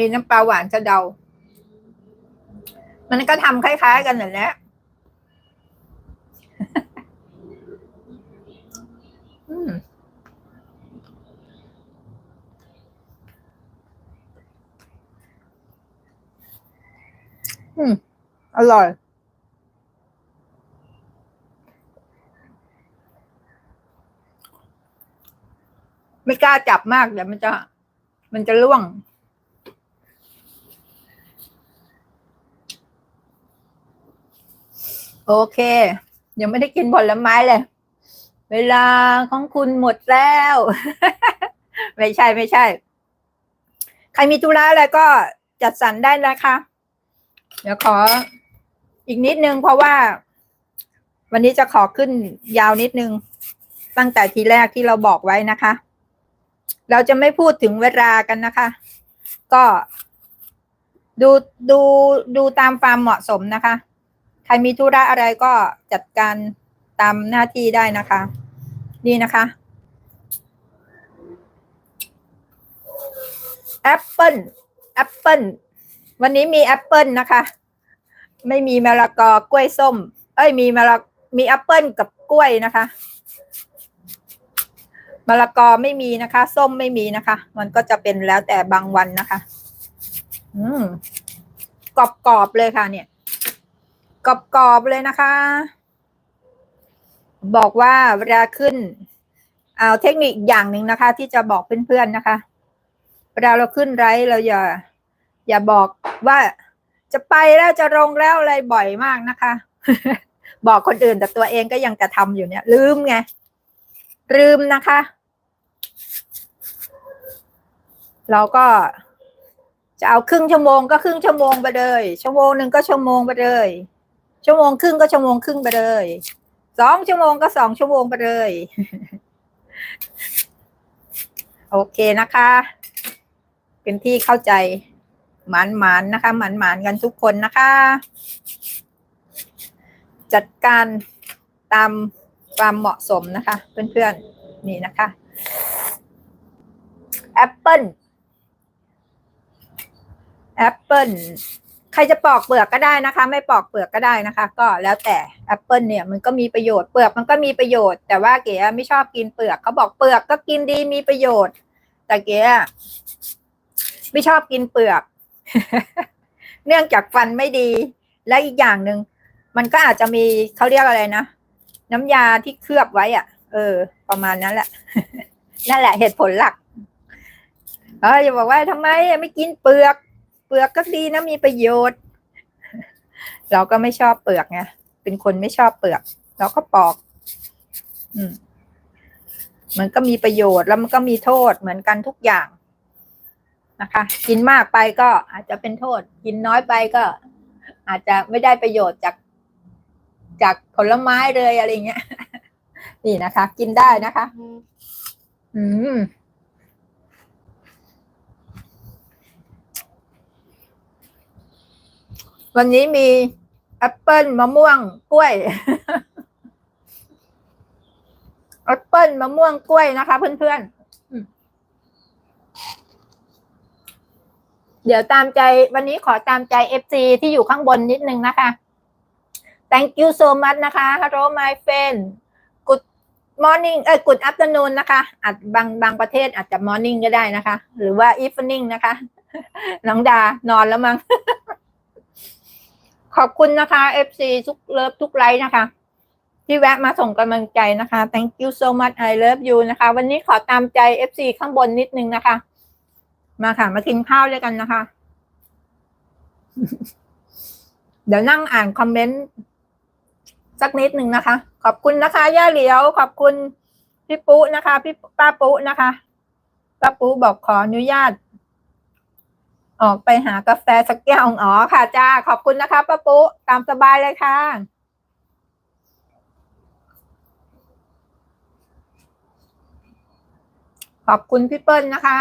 มีน้ำปลาหวานสะเดา มันก็ทำคล้าย ๆ กันนั่นแหละอืมอืมอร่อย ไม่กล้าจับมากเดี๋ยวมันจะ มันจะล่วง โอเค ยังไม่ได้กินผลไม้เลย เวลาของคุณหมดแล้ว ไม่ใช่ไม่ใช่ ใครมีธุระอะไรก็จัดสรรได้นะคะ เดี๋ยวขออีกนิดนึงเพราะว่า วันนี้จะขอขึ้นยาวนิดนึง ตั้งแต่ทีแรกที่เราบอกไว้นะคะ เราจะไม่พูดถึงเวลากันนะคะ ก็ดูดูดูตามความเหมาะสมนะคะ รมีธุระอะไรก็จัดการตามหน้าที่ได้นะคะ นี่นะคะแอปเปิลแอปเปิลวันนี้มีแอปเปิลนะคะ ไม่มีมะละกอกล้วยส้ม เอ้ยมีมะละมีแอปเปิลกับกล้วยนะคะมะละกอไม่มีนะคะ ส้มไม่มีนะคะ มันก็จะเป็นแล้วแต่บางวันนะคะ อืมกรอบๆเลยค่ะ เนี่ย กรอบๆเลยนะคะ บอกว่าเวลาขึ้นเอาเทคนิคอย่างหนึ่งนะคะ ที่จะบอกเพื่อนๆนะคะเวลาเราขึ้นไรเราอย่า อย่าบอกว่าจะไปแล้วจะลงแล้วอะไรบ่อยมากนะคะ บอกคนอื่นแต่ตัวเองก็ยังกระทำอยู่เนี่ย ลืมไง ลืมนะคะ เราก็จะเอาครึ่งชั่วโมงก็ครึ่งชั่วโมงไปเลย ชั่วโมงหนึ่งก็ชั่วโมงไปเลย ชั่วโมงครึ่งก็ชั่วโมงครึ่งไปเลยสองชั่วโมงก็สองชั่วโมงไปเลย โอเคนะคะ เป็นที่เข้าใจหมานหมานนะคะหมานหมานกันทุกคนนะคะ จัดการตามความเหมาะสมนะคะ เพื่อนๆ นี่นะคะแอปเปิลแอปเปิล ใครจะปอกเปลือกก็ได้นะคะ ไม่ปอกเปลือกก็ได้นะคะ ก็แล้วแต่แอปเปิลเนี่ยมันก็มีประโยชน์เปลือกมันก็มีประโยชน์ แต่ว่าเก๋ไม่ชอบกินเปลือกเขาบอกเปลือกก็กินดีมีประโยชน์ แต่เก๋ไม่ชอบกินเปลือก เนื่องจากฟันไม่ดี และอีกอย่างหนึ่งมันก็อาจจะมีเขาเรียกอะไรนะน้ำยาที่เคลือบไว้อะเออ ประมาณนั้นแหละ นั่นแหละเหตุผลหลักเอออย่าบอกว่าทำไมไม่กินเปลือก เปลือกก็ดีนะมีประโยชน์ เราก็ไม่ชอบเปลือกไงเป็นคนไม่ชอบเปลือก เราก็ปอก อืมมันก็มีประโยชน์แล้วมันก็มีโทษเหมือนกันทุกอย่างนะคะ กินมากไปก็อาจจะเป็นโทษ กินน้อยไปก็ อาจจะไม่ได้ประโยชน์จากจากผลไม้เลยอะไรเงี้ย นี่นะคะ กินได้นะคะ อืม วันนี้มีแอปเปิลมะม่วงกล้วยแอปเปิลมะม่วงกล้วยนะคะ เพื่อนๆ เดี๋ยวตามใจวันนี้ขอตามใจ FC ที่อยู่ข้างบนนิดนึงนะคะ thank you so much นะคะ hello my friend good morning เอ้ย good afternoon นะคะ อาจบางบางประเทศอาจจะ morning ก็ได้นะคะ หรือว่า evening นะคะ น้องดานอนแล้วมั้ง ขอบคุณนะคะ FC ทุกเลิฟทุกไลค์นะคะ ที่แวะมาส่งกำลังใจนะคะ thank you so much I love you นะคะ วันนี้ขอตามใจ FC ข้างบนนิดนึงนะคะ มาค่ะ มากินข้าวด้วยกันนะคะ เดี๋ยวนั่งอ่านคอมเมนต์สักนิดหนึ่งนะคะ ขอบคุณนะคะ ย่าเหลียว ขอบคุณพี่ปุ๊นะคะ พี่ป้าปุ๊นะคะป้าปุ๊บอกขออนุญาต ออกไปหากาแฟสักแก้วอ๋อค่ะจ้า ขอบคุณนะคะป้าปุ๊ตามสบายเลยค่ะ ขอบคุณพี่เปิ้ลนะคะ